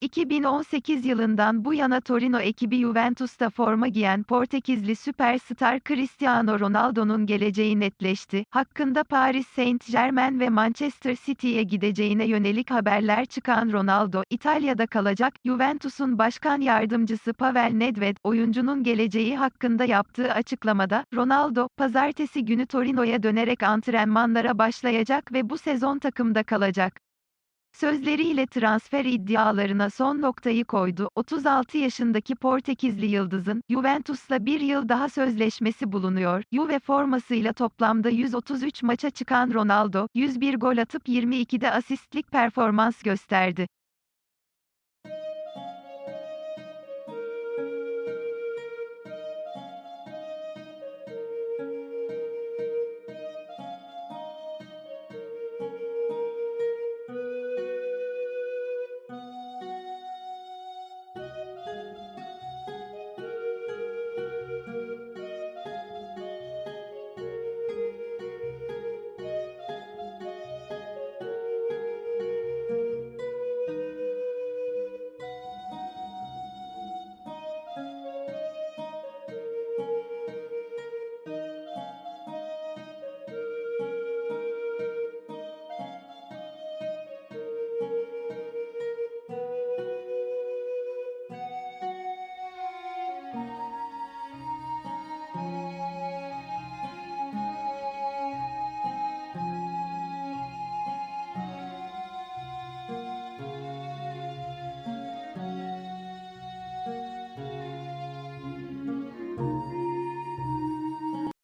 2018 yılından bu yana Torino ekibi Juventus'ta forma giyen Portekizli süperstar Cristiano Ronaldo'nun geleceği netleşti. Hakkında Paris Saint-Germain ve Manchester City'ye gideceğine yönelik haberler çıkan Ronaldo, İtalya'da kalacak. Juventus'un başkan yardımcısı Pavel Nedved, oyuncunun geleceği hakkında yaptığı açıklamada, Ronaldo, pazartesi günü Torino'ya dönerek antrenmanlara başlayacak ve bu sezon takımda kalacak. Sözleriyle transfer iddialarına son noktayı koydu. 36 yaşındaki Portekizli yıldızın, Juventus'la bir yıl daha sözleşmesi bulunuyor. Juve formasıyla toplamda 133 maça çıkan Ronaldo, 101 gol atıp 22'de asistlik performans gösterdi.